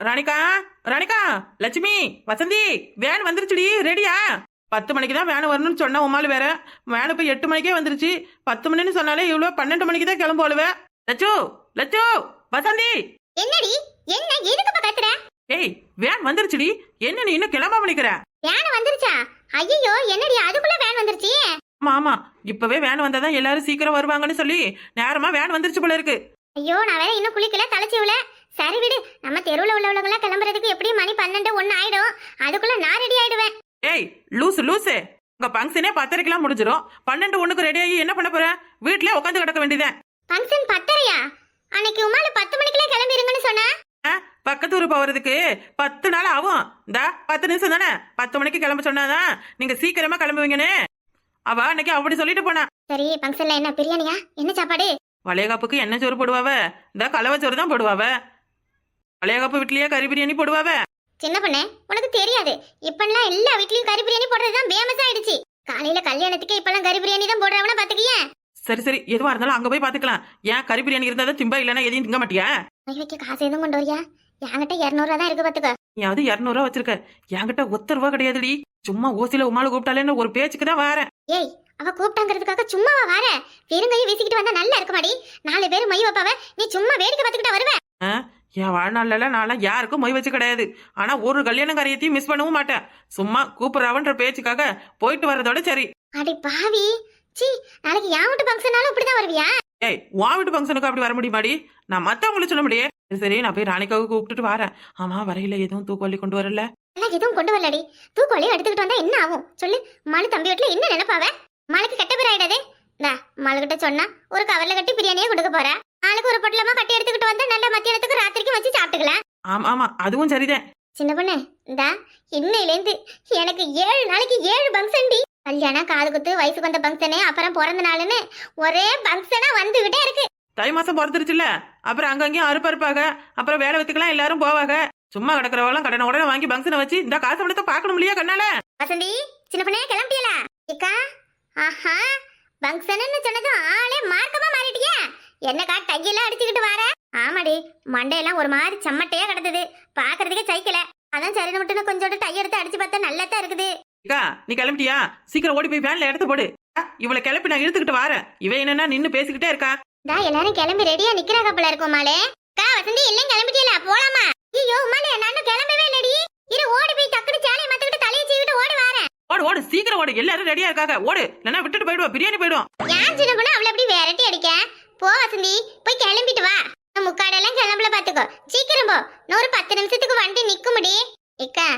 ராணிகா Ranika Lakshmi Vasanthi van வந்துருச்சுடி ரெடியா பத்து மணிக்கு தான் வேன் வரணும்னு சொன்ன உமாலு வேற. வேன் இப்போ எட்டு மணிக்கே வந்துருச்சு. பத்து மணின்னு சொன்னாலே இவ்வளோ பன்னெண்டு மணிக்கு தான் கிளம்புவாளுவே லட்சு லட்சு வசந்தி. என்னடி? என்ன எதுக்கு கத்துற? ஏய் வேன் வந்துருச்சுடி. என்ன நீ இன்னும் கிளம்பாம நிக்கிற? வேன் வந்துருச்சா? ஐயோ என்னடி அதுக்குள்ள வேன் வந்துருச்சு? ஆமா ஆமா. இப்பவே வேன் வந்தாதான் எல்லாரும் சீக்கிரம் வருவாங்கன்னு சொல்லி நேரமா வேன் வந்துருச்சு போல இருக்கு. ஐயோ நான் வேற இன்னும் குளிக்கல தலைச்சிவில சரி விடு. நம்ம தெருவுல உள்ளவங்க கிளம்புறதுக்கு எப்படியும் மணி பன்னெண்டு ஒண்ணு ஆயிடும். அதுக்குள்ள நான் ரெடி ஆயிடுவேன். ஏய் லூசு லூசு. உங்க ஃபங்க்ஷனே பத்தரைக்கெல்லாம் முடிஞ்சிரும். பன்னெண்டு ஒண்ணுக்கு ரெடி ஆகி என்ன பண்ண போற? வீட்லயே உட்காந்து கிடக்க வேண்டியதேன் ஃபங்க்ஷன் பத்தரையா? அன்னைக்கு உமால பத்து மணிக்கெல்லாம் கிளம்பிருங்கன்னு சொன்னா. பக்கத்து ஊர் போறதுக்கு பத்து நாள் ஆகும். இந்த பத்து நிமிஷம் தானே? பத்து மணிக்கு கிளம்ப சொன்னாதான் நீங்க சீக்கிரமா கிளம்புவீங்கன்னு. அவ அன்னைக்கு அப்படி சொல்லிட்டு போனா. சரி ஃபங்க்ஷன்ல என்ன பிரியாணியா? என்ன சாப்பாடு? வளையகாப்புக்கு என்ன சோறு போடுவாவ. இந்த கலவை சோறு தான் போடுவாவ. வளையகாப்பு வீட்லயே கறி பிரியாணி போடுவாவ? சின்ன பொண்ணே உனக்கு தெரியாது. இப்பெல்லாம் எல்லா வீட்லயும் கறி பிரியாணி போடுறதுதான் ஃபேமஸ் ஆயிடுச்சு. காலையில கல்யாணத்துக்கு இப்பெல்லாம் கறி பிரியாணி தான் போடுறவன பாத்துக்கிய? சரி சரி. எதுவா இருந்தாலும் அங்க போய் பாத்துக்கலாம். ஏன் கறி பிரியாணி இருந்தா தான் திம்பா இல்லைன்னா எதையும் திங்க மாட்டியா? வைக்க காசு எதுவும் கொண்டு வரியா? என்கிட்ட இரநூறுவா தான் இருக்கு பாத்துக்க. நீ அது இரநூறுவா வச்சிருக்க. என்கிட்ட ஒத்த ரூபா கிடையாதுடி. சும்மா ஓசில உமால கூப்பிட்டாலேன்னு ஒரு பேச்சுக்கு தான் வரேன். ஏய் அவ கூப்பிட்டாங்கிறதுக்காக சும்மாவா வார? வெறுங்கையை வீசிக்கிட்டு வந்தா நல்லா இருக்க மாடி நாலு பேர் மை வைப்பாவ நீ சும்மா வேடிக்கை பார்த்துக்கிட்டா வருவ? என் வாழ்நாள்ல நான்லாம் யாருக்கும் மொய் வச்சு கிடையாது. ஆனா ஒரு கல்யாண காரியத்தையும் மிஸ் பண்ணவும் மாட்டேன். சும்மா கூப்பிடுறாவன்ற பேச்சுக்காக போயிட்டு வர்றதோட சரி. அடி பாவி. சீ நாளைக்கு என் வீட்டு ஃபங்க்ஷனாலும் இப்படிதான் வருவியா? ஏய் உன் வீட்டு ஃபங்க்ஷனுக்கு அப்படி வர முடியுமாடி? நான் மத்தவங்களை சொல்ல முடியே. சரி, நான் போய் ராணிக்காவுக்கு கூப்பிட்டுட்டு வரேன். ஆமா வரையில எதுவும் தூக்கொல்லி கொண்டு வரல. எல்லாம் எதுவும் கொண்டு வரலடி. தூக்கோலையும் எடுத்துக்கிட்டு வந்தா என்ன ஆகும்? சொல்லு. மாலு தம்பி வீட்டுல என்ன நினைப்பாவ? மாலுக்கு கெட்ட பேர் ஆயிடாதே. இந்தா மாலுகிட்ட சொன்னா ஒரு கவர்ல கட்டி பிரியாணியே கொடுக்க போறா. ஆளுக்கு ஒரு பொட்டலமா கட்டி எடுத்துக்கிட்டு வந்தா நல்ல மத்தியானத்துக்கு ராத்திரிக்கு வச்சு சாப்பிட்டுக்கலாம் ஆமா ஆமா அதுவும் சரிதான். சின்ன பொண்ணு இந்தா இன்னையிலேருந்து எனக்கு ஏழு நாளைக்கு ஏழு ஃபங்க்ஷன் கல்யாணம் காது குத்து வயசுக்கு வந்த ஃபங்க்ஷனு அப்புறம் பிறந்த நாளுன்னு ஒரே ஃபங்க்ஷனா வந்துகிட்டே இருக்கு. தை மாசம் பிறந்துருச்சுல்ல? அப்புறம் அங்கங்கேயும் அறுப்பு அறுப்பாங்க அப்புறம் வேலை வைத்துக்கலாம் எல்லாரும் போவாங்க சும்மா கிடக்கிறவெல்லாம் கடனை உடனே வாங்கி பங்க்ஷனை வச்சு இந்த காசு பணத்தை பார்க்கணும் இல்லையா கண்ணால? வசந்தி சின்ன பொண்ணே கிளம்பிட்டீங்களா இக்கா ஆஹா ஃபங்க்ஷன்னு சொன்னதும் ஆளே மார்க்கமா மாறிட்டியா. என்னக்கா கையெல்லாம் அடிச்சுக்கிட்டு வர? ஆமாடி மண்டையெல்லாம் ஒரு மாதிரி செம்மட்டையா கிடந்தது. பாக்குறதுக்கே சைக்கல அதான் சரி மட்டும் கொஞ்சோண்டு டை எடுத்து அடிச்சு பார்த்தா நல்லா தான் இருக்குது. அக்கா நீ கிளம்பிட்டியா? சீக்கிரம் ஓடி போய் வேன்ல எடுத்து போடு. இவளை கிளப்பி நான் இழுத்துக்கிட்டு வரேன் இவ என்னன்னா நின்னு பேசிக்கிட்டே இருக்கா. டா எல்லாரும் கிளம்பி ரெடியா நிக்கிறாங்க போல இருக்கும் மாலே கா வசந்தி எல்லாம் கிளம்பிட்டீங்களா போலாமா? ஐயோ மாலே நானும் கிளம்பவே இல்லடி. இரு ஓடி போய் டக்குனு சேலையை மாத்திக்கிட்டு தலையை சீவிட்டு ஓடி வரேன். ஓடு ஓடு சீக்கிரம் ஓடு. எல்லாரும் ரெடியா இருக்காங்க. ஓடு இல்லைன்னா விட்டுட்டு போயிடுவா பிரியாணி போயிடும் ஏன் சின்ன பொண்ணு அவளை அப்படி விரட்டி அடிக்க? போ வசந்தி. போய் கிளம்பிட்டு வா. முக்காடெல்லாம் கிளம்பல பாத்துக்கோ. சீக்கிரம் போ. ஒரு பத்து நிமிஷத்துக்கு வண்டி நிக்குமுடி. இக்கா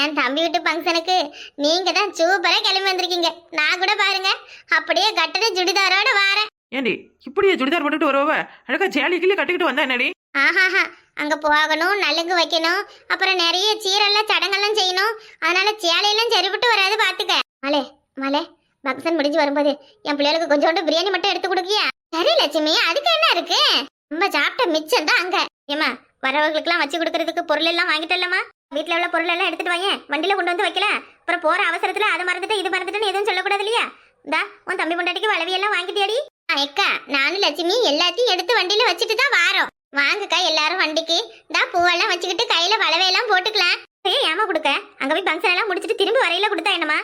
என் தம்பி வீட்டு ஃபங்க்ஷனுக்கு நீங்க தான் சூப்பரா கிளம்பி வந்திருக்கீங்க. நான் கூட பாருங்க. அப்படியே கட்டட சுடிதாரோட வாரேன். ஏண்டி இப்படியே சுடிதார் போட்டுட்டு வருவ? அழகா ஜேலி கிளி கட்டிக்கிட்டு வந்தா என்னடி? ஆஹாஹா அங்க போகணும் நலுங்கு வைக்கணும் அப்புறம் நிறைய சீரெல்லாம் சடங்கெல்லாம் செய்யணும். அதனால சேலையெல்லாம் சரிபட்டு வராது பாத்துக்க. மலே மலே பக்சன் முடிஞ்சு வரும்போது என் பிள்ளைகளுக்கு கொஞ்சோண்டு பிரியாணி மட்டும் எடுத்து கொடுக்கியா? சரி லட்சுமி அதுக்கு என்ன இருக்கு? நம்ம சாப்பிட்ட மிச்சம் தான் அங்க. ஏமா வரவங்களுக்குலாம் வச்சு கொடுக்கறதுக்கு பொருள் எல்லாம் வாங்கிட்டலாமா வீட்டில் உள்ள பொருள் எல்லாம் எடுத்துட்டு வாங்க வண்டியில கொண்டு வந்து வைக்கல. அப்புறம் போற அவசரத்துல அது மறந்துட்டு இது மறந்துட்டுன்னு எதுவும் சொல்லக்கூடாது இல்லையா? இந்தா உன் தம்பி பொண்டாட்டிக்கு வளவியெல்லாம் வாங்கிட்டியாடி. அக்கா நானும் லட்சுமி எல்லாத்தையும் எடுத்து வண்டியில வச்சுட்டு தான் வாரோம். வாங்கக்கா எல்லாரும் வண்டிக்கு. இந்தா பூவெல்லாம் வச்சுக்கிட்டு கையில வளவையெல்லாம் போட்டுக்கலாம். ஏய் ஏமா கொடுக்க? அங்க போய் பங்கன் எல்லாம் முடிச்சிட்டு திரும்பி வரையில கொடுத்தா என்னமா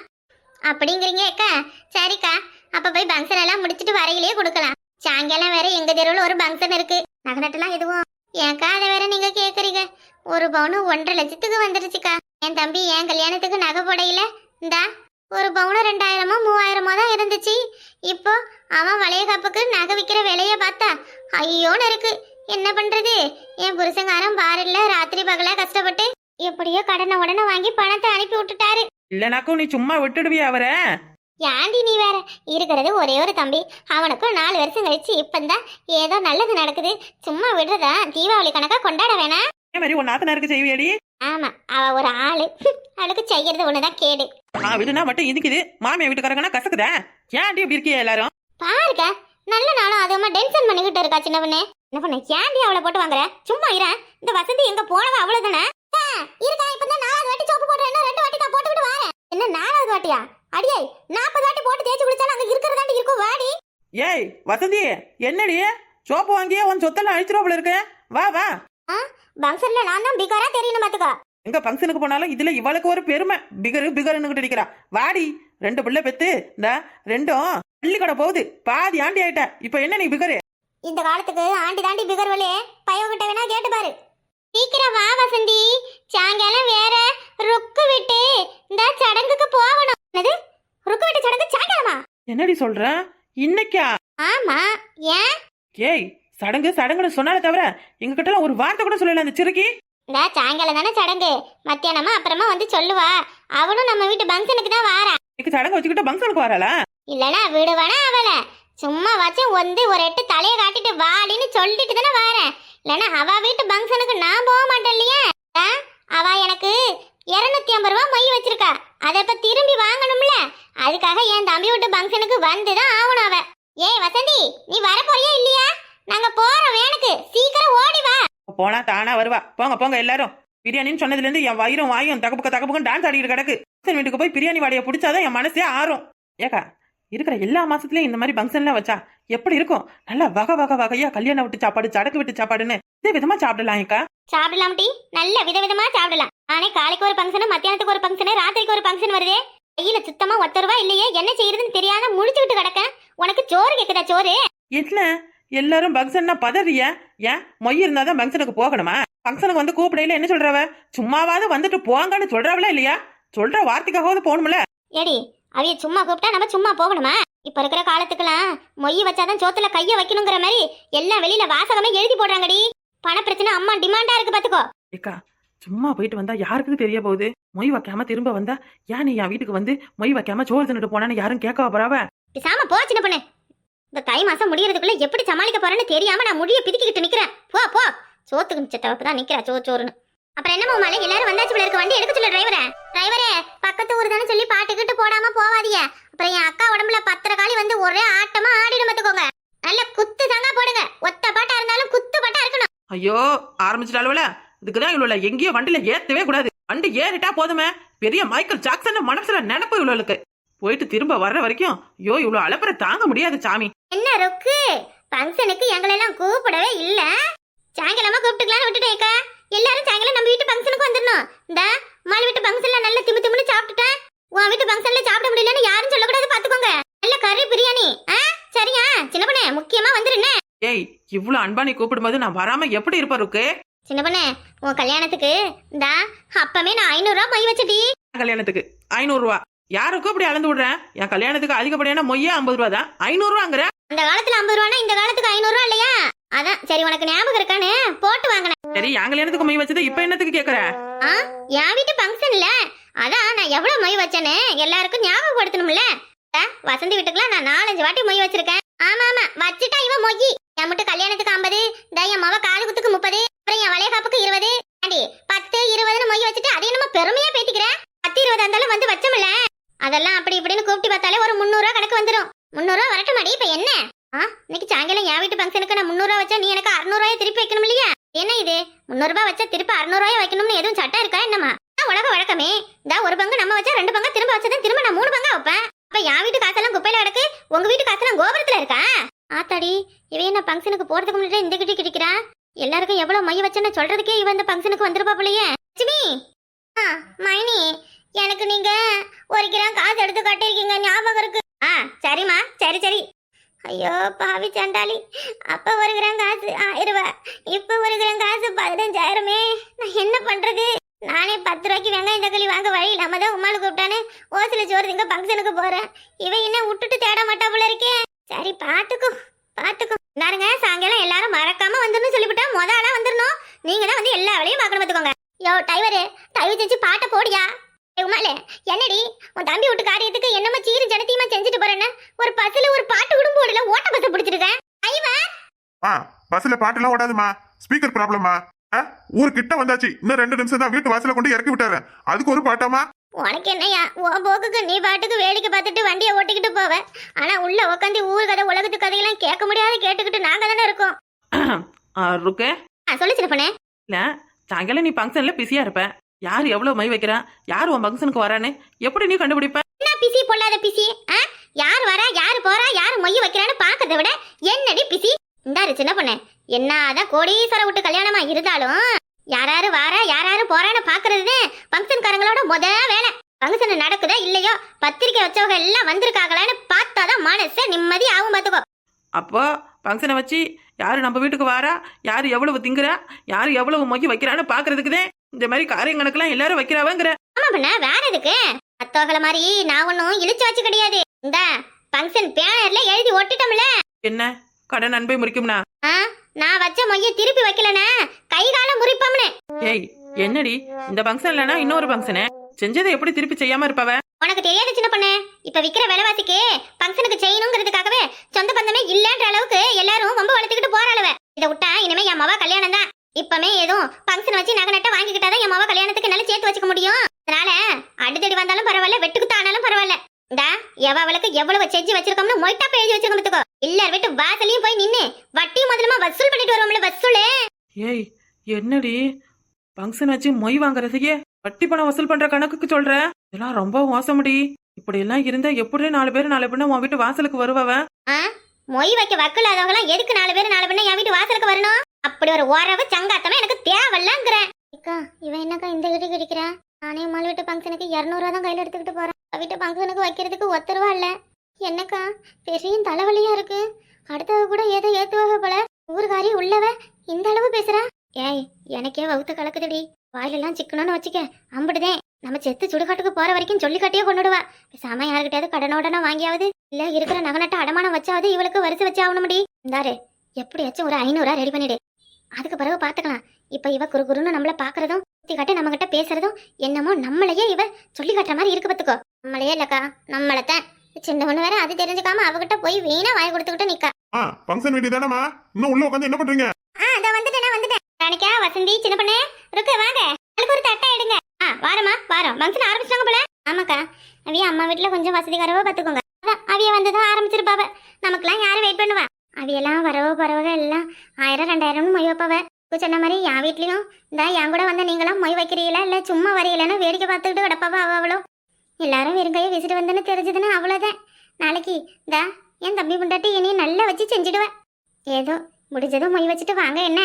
அப்படிங்கிறீங்க அக்கா. சரிக்கா. அப்ப போய் ஃபங்க்ஷன் எல்லாம் முடிச்சிட்டு வரையிலே கொடுக்கலாம். சாயங்காலம் வேற எங்க தெருவுல ஒரு ஃபங்க்ஷன் இருக்கு. நகை எதுவும்? ஏன்க்கா அதை வேற நீங்க கேக்குறீங்க. ஒரு பவுனு ஒன்றரை லட்சத்துக்கு வந்துருச்சுக்கா. என் தம்பி என் கல்யாணத்துக்கு நகை போடையில. இந்தா ஒரு பவுனு ரெண்டாயிரமோ மூவாயிரமோ தான் இருந்துச்சு. இப்போ அவன் வளைய காப்புக்கு நகை விற்கிற விலைய பார்த்தா ஐயோன்னு இருக்கு. என்ன பண்றது? என் புருஷங்காரன் பாரில்ல ராத்திரி பகலா கஷ்டப்பட்டு எப்படியோ கடனை உடனே வாங்கி பணத்தை அனுப்பி விட்டுட்டாரு. இல்லனாக்கும் நீ சும்மா விட்டுடுவியா அவரை? ஏண்டி நீ வேற? இருக்கிறது ஒரே ஒரு தம்பி. அவனுக்கும் நாலு வருஷம் கழிச்சு இப்பந்தான் ஏதோ நல்லது நடக்குது. சும்மா விடுறதா? தீபாவளி கணக்கா கொண்டாட வேணாம் அதே மாதிரி உன் நாத்தனாருக்கு செய்வியாடி? ஆமா அவ ஒரு ஆளு. அவளுக்கு செய்யறது ஒண்ணுதான் கேடு. நான் விடுனா மட்டும் இனிக்குது. மாமியா வீட்டுக்காரங்கன்னா கசக்குதா? ஏன்டி இப்படி இருக்கியா எல்லாரும்? பாருக்க நல்ல நாளும் அதுமா டென்ஷன் பண்ணிக்கிட்டு இருக்கா சின்ன பொண்ணு. என்ன பண்ண ஏன்டி அவளை போட்டு வாங்குற? சும்மா இரு. இந்த வசந்தி எங்க போனவ அவ்வளவுதானே? இருக்கா இப்பதான் நாலாவது வாட்டி சோப்பு போட்டு ரெண்டு வாட்டி தான் போட்டுக்கிட்டு வரேன். என்ன நாலாவது வாட்டியா? அடியே நாற்பது வாட்டி போட்டு தேய்ச்சி குடிச்சாலும் அங்க இருக்கிறதாண்டி இருக்கும். வாடி. ஏய் வசந்தி என்னடி? சோப்பு வாங்கியே உன் சொத்தெல்லாம் அழிச்சிருவா போல இருக்கு. வா வா. பங்கன்ல நான் தான் பிகரா தெரியணும் பாத்துக்கோ. எங்க ஃபங்க்ஷனுக்கு போனாலும் இதுல இவளுக்கு ஒரு பெருமை. பிகரு பிகருன்னு அடிக்கிறா வாடி ரெண்டு பிள்ளை பெத்து இந்த ரெண்டும். பள்ளிக்கடை போகுது. பாதி ஆண்டி ஆயிட்ட. இப்ப என்ன நீ பிகரு? இந்த காலத்துக்கு ஆண்டி தாண்டி பிகர் வழியே பையன்கிட்ட வேணா கேட்டு பாரு. சீக்கிரம் வா வசந்தி. சாயங்காலம் வேற ருக்கு விட்டு இந்த சடங்குக்கு போகணும். என்னது? ருக்கு விட்டு சடங்கு சாயங்காலமா? என்னடி சொல்ற? இன்னைக்கா? ஆமா. ஏன்? ஏய் சடங்கு சடங்குன்னு சொன்னாலே தவிர எங்க கிட்ட ஒரு வார்த்தை கூட சொல்லல அந்த சிறுக்கி இந்த சாயங்காலம் தானே சடங்கு. மத்தியானமா அப்புறமா வந்து சொல்லுவா. அவளும் நம்ம வீட்டு பங்கனுக்கு தான் வாரா. இன்னைக்கு சடங்கு வச்சுக்கிட்டு ஃபங்க்ஷனுக்கு வரல இல்லனா விடுவானா அவளை? சும்மா வச்சு வந்து ஒரு எட்டு தலையை காட்டிட்டு வாடின்னு சொல்லிட்டு தானே வாரேன். இல்லனா அவ வீட்டு பங்கனுக்கு நான் போக மாட்டேன் இல்லையா? ஆ? அவ எனக்கு இரநூத்தி ஐம்பது ரூபா மொய் வச்சிருக்கா. அதை இப்போ திரும்பி வாங்கணும்ல. அதுக்காக என் தம்பி வீட்டு பங்கனுக்கு வந்துதான் ஆகணும் அவ. ஏய் வசந்தி நீ வர போறியா இல்லையா? நாங்க போறோம் வேணுக்கு சீக்கிரம் ஓடி வா. போனா தானா வருவா. போங்க போங்க எல்லாரும். பிரியாணின்னு சொன்னதுல இருந்து என் வயிறும் வாயும் தகப்புக்க தகப்புக்கும் டான்ஸ் ஆடிக்கிட்டு கிடக்கு. வீட்டுக்கு போய் பிரியாணி வாடையை பிடிச்சாதான் என் மனசே ஆறும். ஏக்கா இருக்கிற எல்லா மாசத்துலயும் இந்த மாதிரி ஃபங்க்ஷன்லாம் வச்சா எப்படி இருக்கும்? நல்லா வகை வகை வகையா கல்யாணம் விட்டு சாப்பாடு சடக்கு விட்டு சாப்பாடுன்னு இதே விதமா சாப்பிடலாம் ஏக்கா சாப்பிடலாம் டி நல்ல விதவிதமா சாப்பிடலாம். ஆனே காலைக்கு ஒரு ஃபங்க்ஷன் மத்தியானத்துக்கு ஒரு ஃபங்க்ஷன் ராத்திரிக்கு ஒரு ஃபங்க்ஷன் வருதே. கையில சுத்தமா ஒத்த ரூபா இல்லையே? என்ன செய்யறதுன்னு தெரியாம முடிச்சுக்கிட்டு கிடக்கேன். உனக்கு சோறு கேக்குதா சோறு? என்ன? எல்லாரும் ஃபங்க்ஷன்னா பதறிய? ஏன்? மொய் இருந்தாதான் ஃபங்க்ஷனுக்கு போகணுமா? ஃபங்க்ஷனுக்கு வந்து கூப்பிடையில என்ன சொல்றவ? சும்மாவாவது வந்துட்டு போங்கன்னு சொல்றவளா இல்லையா? சொல்ற வார்த்தைக்காவது போகணும்ல. ஏடி அவைய சும்மா கூப்பிட்டா நம்ம சும்மா போகணுமா? இப்ப இருக்கிற காலத்துக்குலாம் மொய் வச்சாதான் சோத்துல கைய வைக்கணுங்கிற மாதிரி எல்லாம் வெளியில வாசகமே எழுதி போடுறாங்கடி. பண பிரச்சனை அம்மா டிமாண்டா இருக்கு பாத்துக்கோ. ஏக்கா சும்மா போயிட்டு வந்தா யாருக்கு தெரிய போகுது? மொய் வைக்காம திரும்ப வந்தா ஏன் நீ என் வீட்டுக்கு வந்து மொய் வைக்காம சோறு தின்னுட்டு போனான்னு யாரும் கேட்க போறாவ? பிசாம போ சின்ன பொண்ணு. இந்த தை மாசம் முடியறதுக்குள்ள எப்படி சமாளிக்க போறேன்னு தெரியாம நான் முடிய பிதுக்கிட்டு நிக்கிறேன். போ போ. சோத்துக்கு மிச்சத்தவப்பு தான் நிக்கிறா சோ சோறுன்னு. அப்புறம் என்ன மாமால எல்லாரும் வந்தாச்சு போல இருக்கு. வண்டி எடுக்க சொல்லு டிரைவரே டிரைவரே பக்கத்து ஊர் தானே சொல்லி பாட்டுக்கிட்டு போடாம போவாதீங்க. அப்புறம் என் அக்கா உடம்புல பத்திர காலி வந்து ஒரே ஆட்டமா ஆடிடும் பாத்துக்கோங்க. நல்ல குத்து தாங்க போடுங்க. ஒத்த பாட்டா இருந்தாலும் குத்து பாட்டா இருக்கணும். ஐயோ ஆரம்பிச்சிட்டாளுவல இதுக்குதான் இவ்வளோ எங்கேயோ வண்டியில ஏத்தவே கூடாது. வண்டி ஏறிட்டா போதுமே. பெரிய மைக்கேல் ஜாக்சன் மனசுல நினப்பு இவ்வளவுக்கு போயிட்டு திரும்ப வர்ற வரைக்கும் ஐயோ இவ்வளவு அலப்பற தாங்க முடியாது சாமி. என்ன ருக்கு? ஃபங்க்ஷனுக்கு எங்களெல்லாம் கூப்பிடவே இல்ல. சாயங்காலமா கூப்பிட்டுக்கலாம்னு விட்டுட்டேக்கா எல்லாரும் சாயங்காலம் நம்ம வீட்டு ஃபங்க்ஷனுக்கு வந்துடணும். இந்த மால் வீட்டு ஃபங்க்ஷன்ல நல்ல திமு திமுன்னு சாப்பிட்டுட்டேன் உன் வீட்டு ஃபங்க்ஷன்ல சாப்பிட முடியலன்னு யாரும் சொல்லக்கூடாது பாத்துக்கோங்க. நல்ல கறி பிரியாணி. ஆ சரியா சின்ன பொண்ணே முக்கியமா வந்துருன்னு ஏய் இவ்வளவு அன்பா நீ கூப்பிடும்போது நான் வராம எப்படி இருப்ப இருக்கு சின்ன பொண்ணே உன் கல்யாணத்துக்கு இந்த அப்பமே நான் ஐநூறுரூவா மொய் வச்சடி கல்யாணத்துக்கு? ஐநூறு ரூபா யாருக்கும் இப்படி அளந்து விடுறேன்? என் கல்யாணத்துக்கு அதிகப்படியான மொய்யே ஐம்பது ரூபா தான் ஐநூறு ரூபாங்கிற அந்த காலத்துல ஐம்பது ரூபானா இந்த காலத்துக்கு ஐநூறுரூவா இல்லையா? அதான் சரி உனக்கு ஞாபகம் இருக்கான்னு போட்டு வாங்கினேன் சரி என் கல்யாணத்துக்கு மொய் வச்சது? இப்ப என்னத்துக்கு கேக்குற? ஆ என் வீட்டு ஃபங்க்ஷன்ல அதான் நான் எவ்வளவு மொய் வச்சேன்னு எல்லாருக்கும் ஞாபகப்படுத்தணும்ல? அ, வசந்தி வீட்டுக்குலாம் நான் நாலஞ்சு வாட்டி மொய் வச்சிருக்கேன். ஆமா ஆமா வச்சுட்டா இவன் மொய். என் மட்டும் கல்யாணத்துக்கு ஐம்பது இந்த என் மவ காது குத்துக்கு முப்பது அப்புறம் என் வளையகாப்புக்கு இருபது. ஆண்டி பத்து இருபதுன்னு மொய் வச்சுட்டு அதே நம்ம பெருமையா பேத்திக்கிறேன் பத்து இருபது இருந்தாலும் வந்து வச்சோம்ல? அதெல்லாம் அப்படி இப்படின்னு கூப்பிட்டு பார்த்தாலே ஒரு முந்நூறுவா கணக்கு வந்துடும் முந்நூறுவா வரட்டும் மாடி இப்ப என்ன? ஆ இன்னைக்கு என் வீட்டு ஃபங்க்ஷனுக்கு நான் முந்நூறுவா வச்சா நீ எனக்கு அறுநூறுவாயை திருப்பி வைக்கணும் இல்லையா? என்ன இது? முந்நூறுபா வச்சா திருப்பி அறுநூறுவாயை வைக்கணும்னு எதுவும் சட்டம் இருக்கா என்னமா உலக வழக்கமே. இந்த ஒரு பங்கு நம்ம வச்சா ரெண்டு பங்கு திரும்ப வச்சதும் திரும்ப நான் மூணு பங்கா வைப்பேன். அப்ப என் வீட்டு காசெல்லாம் குப்பையில கிடக்கு உங்க வீட்டு காசெல்லாம் கோபுரத்துல இருக்கா? ஆத்தாடி இவ என்ன ஃபங்க்ஷனுக்கு போறதுக்கு முன்னாடி இந்த கிட்டே கிடைக்கிறா எல்லாருக்கும் எவ்வளவு மைய வச்சேன்னு சொல்றதுக்கே இவ இந்த ஃபங்க்ஷனுக்கு வந்திருப்பா போலயே. லட்சுமி! ஆ மைனி எனக்கு நீங்க ஒரு கிராம் காசு எடுத்து கட்டிருக்கீங்க ஞாபகம் இருக்கு. ஆ சரிம்மா சரி சரி. ஐயோ பாவி சண்டாளி. அப்ப ஒரு கிராம் காசு ஆயிரம் ரூபாய் இப்ப ஒரு கிராம் காசு பதினஞ்சாயிரமே. நான் என்ன பண்றது? நானே பத்து ரூபாய்க்கு வெங்காயம் தக்காளி வாங்க வழி இல்லாம தான் உமாளு கூப்பிட்டானே. ஓசில சோறு திங்க ஃபங்க்ஷனுக்கு போறேன். இவன் என்ன விட்டுட்டு தேட மாட்டா போல இருக்கே. சரி பாத்துக்கோ பாத்துக்கோ. நாருங்க சாயங்காலம் எல்லாரும் மறக்காம வந்துடணும் சொல்லிவிட்டா முத ஆளா வந்துடணும். நீங்க தான் வந்து எல்லா வேலையும் பார்க்கணும் பார்த்துக்கோங்க. யோ டைவரு தயவு செஞ்சு பாட்டை போடியா? உமாலே என்னடி? உன் தம்பி விட்டு காரியத்துக்கு என்னமோ சீரு ஜனத்தையுமா செஞ்சுட்டு போறேன்னு ஒரு பஸ்ல ஒரு பாட்டு கூட போடல ஓட்ட பஸ் பிடிச்சிருக்கேன் ஐவா ஆ பஸ்ல பாட்டுலாம் ஓடாதுமா. ஸ்பீக்கர் ப்ராப்ளமா ஊர் கிட்ட வந்தாச்சு. இன்னும் ரெண்டு நிமிஷம் தான் வீட்டு வாசல்ல கொண்டு இறக்கி விட்டாரு அதுக்கு ஒரு பாட்டாமா? உனக்கு என்னய்யா? உன் போக்குக்கு நீ பாட்டுக்கு வேடிக்கை பார்த்துட்டு வண்டியை ஓட்டிக்கிட்டு போவ. ஆனா உள்ள உட்காந்து ஊர் கதை உலகத்து கதையெல்லாம் கேட்க முடியாத கேட்டுக்கிட்டு நாங்க தானே இருக்கோம். ஆ, ருக்கு. சொல்லு பொண்ணே இல்ல சாயங்காலம் நீ ஃபங்க்ஷன்ல பிஸியா இருப்ப. யார் எவ்வளவு மை வைக்கிறா? யார் உன் ஃபங்க்ஷனுக்கு வரான்னு எப்படி நீ கண்டுபிடிப்ப? என்ன பிசி பொல்லாத பிசி ஆ? யார் வரா யார் போறா யார் மொய் வைக்கிறான்னு பாக்கறத விட என்னடி பிசி? இந்தாரு சின்ன பொண்ணே. என்னதான் கோடீஸ்வர விட்டு கல்யாணமா இருந்தாலும் யாராரு வாரா யாராரு போறான்னு பாக்குறது ஃபங்க்ஷன்காரங்களோட முத வேலை. ஃபங்க்ஷன் நடக்குதா இல்லையோ? பத்திரிக்கை வச்சவங்க எல்லாம் வந்திருக்காங்களான்னு பார்த்தாதான் மனசே நிம்மதி ஆகும் பாத்துக்கோ அப்போ ஃபங்க்ஷனை வச்சு யார் நம்ம வீட்டுக்கு வாரா? யார் எவ்வளவு திங்குறா? யார் எவ்வளவு மொக்கி வைக்கிறான்னு பார்க்கறதுக்குதே இந்த மாதிரி காரியங்களுக்கெல்லாம் எல்லாரும் வைக்கிறாவங்கிற. ஆமா பண்ண வேற எதுக்கு? மத்தவங்கள மாதிரி நான் ஒன்னும் இழிச்சு வச்சு கிடையாது. இந்த ஃபங்க்ஷன் பேனர்ல எழுதி ஒட்டிட்டோம்ல. என்ன? கடன் அன்பை முறிக்கும்னா? நான் வச்ச மொய்ய திருப்பி வைக்கலனா? கை காலம் முறிப்போம்னு. ஏய் என்னடி? இந்த ஃபங்க்ஷன் இல்லைன்னா இன்னொரு ஃபங்க்ஷனு செஞ்சதை எப்படி திருப்பி செய்யாம இருப்பவ? உனக்கு தெரியாது சின்ன பொண்ணு. இப்ப விக்கிற விலைவாசிக்கு ஃபங்க்ஷனுக்கு செய்யணுங்கிறதுக்காகவே சொந்த பந்தமே இல்லன்ற அளவுக்கு எல்லாரும் ரொம்ப வளர்த்துக்கிட்டு போறாளுவ இதை விட்டா இனிமே என் மவ கல்யாணம் தான் இப்பமே ஏதும் ஃபங்க்ஷன் வச்சு நகை நட்ட வாங்கிக்கிட்டாதான் என் மவ கல்யாணத்துக்கு என்னால சேர்த்து வச்சுக்க முடியும். அதனால அடித்தடி வந்தாலும் பரவாயில்ல வெட்டுக்கு தானாலும் பரவாயில்ல. இந்தா எவ அவளுக்கு எவ்வளவு செஞ்சு வச்சிருக்கோம்னு மொய்ட்டா எழுதி வச்சிருக்கோம் பாத்துக்கோ. எல்லார் வீட்டு வாசலையும் போய் நின்னு வட்டியும் முதலுமா வசூல் பண்ணிட்டு வருவோம்ல வசூலு. ஏய் என்னடி? ஃபங்க்ஷன் வச்சு மொய் வாங்குறதையே வட்டி பணம் வசூல் பண்ற கணக்குக்கு சொல்ற? இதெல்லாம் ரொம்ப மோசமுடி. இப்படி எல்லாம் இருந்தா எப்படி நாலு பேர் நாலு பேர் உன் வீட்டு வாசலுக்கு வருவவ ஆ? மொய் வைக்க வக்கில்லாதவங்களாம் எதுக்கு நாலு பேர் நாலு பேர் என் வீட்டு வாசலுக்கு வரணும்? அப்படி ஒரு ஓரவு சங்காத்தமே எனக்கு தேவையில்லங்கிறேன் அக்கா இவன் என்னக்கா இந்த வீட்டுக்கு கிடைக்கிறா? நானே அம்மா வீட்டு ஃபங்க்ஷனுக்கு இரநூறுவா தான் கையில் எடுத்துக்கிட்டு போறேன். வீட்டு ஃபங்க்ஷனுக்கு வைக்கிறதுக்கு ஒத்த ரூபா என்னக்கா பெரிய தலைவலியா இருக்கு. அடுத்தவ கூட ஏதோ ஏத்துவாக போல. ஊருக்காரி உள்ளவ இந்த அளவு பேசுறா? ஏய் எனக்கே வகுத்து கலக்குதுடி. வாயிலெல்லாம் சிக்கணும்னு வச்சுக்க. அம்பிடுதேன் நம்ம செத்து சுடுகாட்டுக்கு போற வரைக்கும் சொல்லி கட்டியே கொண்டுடுவா. பேசாம யாருக்கிட்டயாவது கடனோடனா வாங்கியாவது? இல்ல இருக்கிற நகநட்ட அடமானம் வச்சாவது இவளுக்கு வரிசை வச்சு ஆகணும்டி. இந்தாரு. எப்படியாச்சும் ஒரு ஐநூறுரூவா ரெடி பண்ணிடு. அதுக்கு பிறகு பாத்துக்கலாம் இப்ப இவ குறு குருன்னு நம்மள பாக்குறதும் சுத்தி காட்டி நம்ம கிட்ட பேசுறதும் என்னமோ நம்மளையே இவ சொல்லி காட்டுற மாதிரி இருக்கு பாத்துக்கோ நம்மளையே இல்லக்கா நம்மளத்தான். சின்ன பொண்ணு வேற அது தெரிஞ்சுக்காம அவகிட்ட போய் வீணா வாய் கொடுத்துக்கிட்டு நிக்கா. ஆ ஃபங்க்ஷன் வீடு தானேம்மா? இன்னும் உள்ள உட்காந்து என்ன பண்றீங்க? ஆ இதோ வந்துட்டேன் வந்துட்டேன். ராணிக்கா வசந்தி சின்ன பொண்ணு ருக்கு வாங்க. அதுக்கு ஒரு தட்டை எடுங்க. ஆ வாரமா வாரம். ஃபங்க்ஷன் ஆரம்பிச்சிட்டாங்க போல. ஆமாக்கா. அவிய அம்மா வீட்டுல கொஞ்சம் வசதிக்காரவோ பாத்துக்கோங்க அதான் அவிய வந்துதான் ஆரம்பிச்சிருப்பாவ. நமக்கெல்லாம் யாரும் வெயிட் பண்ணுவா? அவியெல்லாம் வரவோ எல்லாம் ஆயிரம் ரெண்டாயிரம்னு மொய் வைப்பாவ. இப்ப சொன்ன மாதிரி என் வீட்லயும் இந்த என் கூட வந்த நீங்களாம் மொய் வைக்கிறீங்களா? இல்ல சும்மா வரீங்களான்னு வேடிக்கை பார்த்துக்கிட்டு கிடப்பாவா அவ அவளோ. எல்லாரும் வெறுங்கையை விசிட்டு வந்தேன்னு தெரிஞ்சதுன்னா அவ்வளோதான் நாளைக்கு இந்த என் தம்பி புண்டாட்டி இனி நல்லா வச்சு செஞ்சுடுவேன் ஏதோ முடிஞ்சதும் மொய் வச்சுட்டு வாங்க என்ன?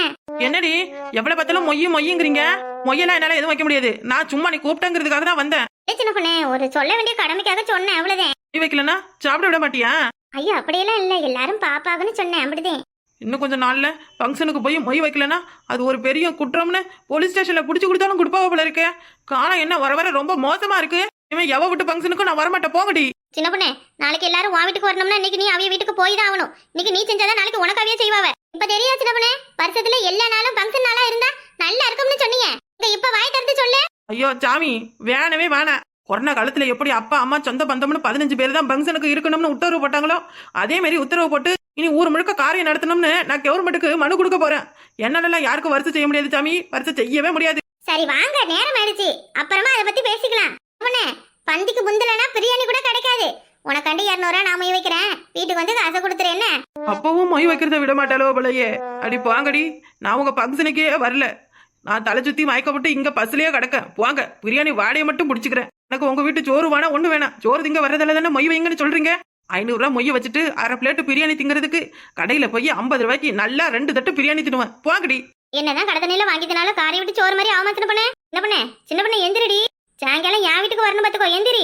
என்னடி? எவ்வளவு பார்த்தாலும் மொய்யும் மொய்யுங்கிறீங்க? மொய்யெல்லாம் என்னால எதுவும் வைக்க முடியாது. நான் சும்மா நீ கூப்பிட்டங்கிறதுக்காக தான் வந்தேன். சின்ன பொண்ணே ஒரு சொல்ல வேண்டிய கடமைக்காக சொன்னேன் அவ்வளவுதான். மொய் வைக்கலன்னா சாப்பிட விட மாட்டியா? ஐயோ அப்படியெல்லாம் இல்ல. எல்லாரும் பாப்பாகன்னு சொன்னேன் அப்படிதான். இன்னும் கொஞ்சம் நாள்ல ஃபங்க்ஷனுக்கு போய் மொய் வைக்கலன்னா அது ஒரு பெரிய குற்றம்னு போலீஸ் ஸ்டேஷன்ல புடிச்சு கொடுத்தாலும் கொடுப்பாவ போல இருக்கே. காலம் என்ன வர வர ரொம்ப மோசமா இருக்கு. இவன் எவ விட்டு ஃபங்க்ஷனுக்கும் நான் வரமாட்டேன் போங்கடி. சின்ன பொண்ணே நாளைக்கு எல்லாரும் உன் வீட்டுக்கு வரணும்னா இன்னைக்கு நீ அவிய வீட்டுக்கு போய் தான் ஆகணும். இன்னைக்கு நீ செஞ்சாதான் நாளைக்கு உனக்கு அவிய செய்வாவ. இப்ப தெரியா சின்ன பொண்ணே? வருஷத்துல எல்லா நாளும் ஃபங்க்ஷன் நாளா இருந்தா நல்லா இருக்கும்னு சொன்னீங்க. இப்ப வாய் திறந்து சொல்லு. ஐயோ சாமி வேணவே வேணாம் கொரோனா காலத்துல எப்படி அப்பா அம்மா சொந்த பந்தம்னு பதினஞ்சு பேர் தான் ஃபங்க்ஷனுக்கு இருக்கணும்னு உத்தரவு போட்டாங்களோ அதே மாதிரி உத்தரவு போட்டு இனி ஊர் முழுக்க காரியம் நடத்தணும்னு நான் கவர்மெண்ட்டுக்கு மனு கொடுக்க போறேன். என்னாலலாம் யாருக்கும் வருஷம் செய்ய முடியாது சாமி. வருஷம் செய்யவே முடியாது. சரி வாங்க. நேரம் ஆயிடுச்சு. அப்புறமா அதை பத்தி பேசிக்கலாம். பொண்ணே பந்திக்கு முந்தலனா பிரியாணி கூட கிடைக்காது. உனக்காண்டி இரநூறுவா நான் மொய் வைக்கிறேன். வீட்டுக்கு வந்து காசை கொடுத்துரு என்ன? அப்பவும் மொய் வைக்கிறத விட மாட்டாளோ போலயே. அடி போங்கடி. நான் உங்க ஃபங்க்ஷனுக்கே வரல. நான் தலை சுத்தி மயக்கப்பட்டு இங்க பஸ்லயே கிடக்கேன். போங்க. பிரியாணி வாடையை மட்டும் பிடிச்சிக்கிறேன். எனக்கு உங்க வீட்டு சோறு வேணா ஒண்ணு வேணாம். சோறு திங்க வரதில்ல தானே மொய் வைங்கன்னு சொல்றீங்க? ஐநூறுரூவா மொய்ய வச்சுட்டு அரை பிளேட்டு பிரியாணி திங்கிறதுக்கு கடையில போய் ஐம்பது ரூபாய்க்கு நல்லா ரெண்டு தட்டு பிரியாணி தின்னுவேன். போங்கடி. என்னதான் கடத்தனையில வாங்கிட்டனாலும் காரை விட்டு சோறு மாதிரி ஆமா சின்ன பண்ணு. என்ன பண்ணு? சின்ன பண்ணு எந்திரடி. சாயங்காலம் என் வீட்டுக்கு வரணும் பாத்துக்கோ எந்திரி.